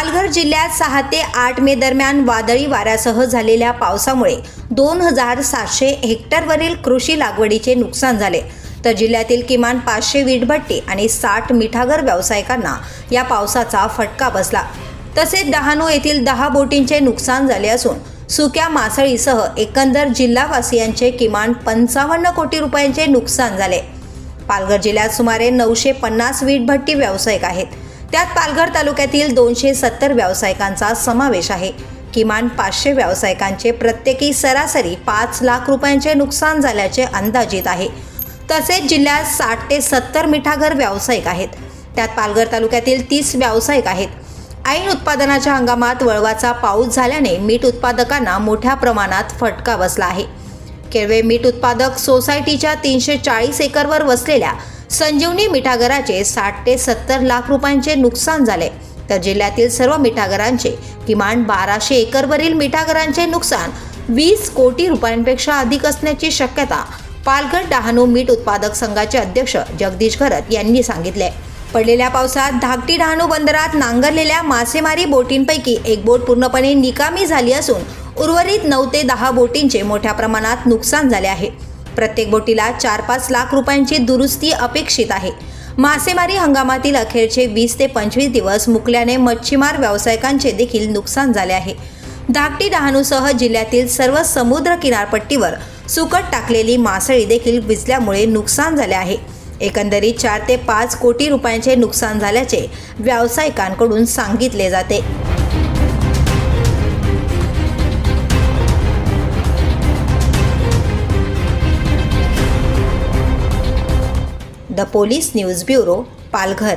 पालघर जिल्ह्यात सहा ते आठ मे दरम्यान वादळी वाऱ्यासह झालेल्या पावसामुळे दोन हजार सातशे हेक्टरवरील कृषी लागवडीचे नुकसान झाले. तर जिल्ह्यातील किमान पाचशे वीटभट्टी आणि साठ मिठागर व्यावसायिकांना या पावसाचा फटका बसला. तसेच डहाणू येथील दहा बोटींचे नुकसान झाले असून सुक्या मासळीसह एकंदर जिल्हावासियांचे किमान पंचावन्न कोटी रुपयांचे नुकसान झाले. पालघर जिल्ह्यात सुमारे नऊशे पन्नास वीटभट्टी व्यावसायिक आहेत. त्यात पालघर तालुक्यातील दोनशे सत्तर व्यावसायिकांचा समावेश आहे. किमान पाचशे व्यावसायिकांचे प्रत्येकी सरासरी पाच लाख रुपयांचे नुकसान झाल्याचे अंदाजित आहे. तसेच जिल्ह्यात साठ ते सत्तर मिठाघर व्यावसायिक आहेत. त्यात पालघर तालुक्यातील तीस व्यावसायिक आहेत. ऐन उत्पादनाच्या हंगामात वळवाचा पाऊस झाल्याने मीठ उत्पादकांना मोठ्या प्रमाणात फटका बसला आहे. केळवे मीठ उत्पादक सोसायटीच्या तीनशे चाळीस एकरवर वसलेल्या संजीवनी मिठागराचे साठ ते सत्तर लाख रुपयांचे नुकसान झाले. तर जिल्ह्यातील सर्व मिठागरांचे किमान बाराशे एकरवरील मिठागरांचे नुकसान वीस कोटी रुपयांपेक्षा अधिक असण्याची शक्यता पालघर डहाणू मीठ उत्पादक संघाचे अध्यक्ष जगदीश घरत यांनी सांगितले. पडलेल्या पावसात धाकटी डहाणू बंदरात नांगरलेल्या मासेमारी बोटींपैकी एक बोट पूर्णपणे निकामी झाली असून उर्वरित नऊ ते दहा बोटींचे मोठ्या प्रमाणात नुकसान झाले आहे. प्रत्येक बोटीला चार पाच लाख रुपयांची दुरुस्ती अपेक्षित आहे. मासेमारी हंगामातील अखेरचे वीस ते पंचवीस दिवस मुकल्याने मच्छीमार व्यावसायिकांचे देखील नुकसान झाले आहे. धाकटी डहाणूसह जिल्ह्यातील सर्व समुद्र किनारपट्टीवर सुकट टाकलेली मासळी देखील भिजल्यामुळे नुकसान झाले आहे. एकंदरीत चार ते पाच कोटी रुपयांचे नुकसान झाल्याचे व्यावसायिकांकडून सांगितले जाते. The police news bureau Palghar.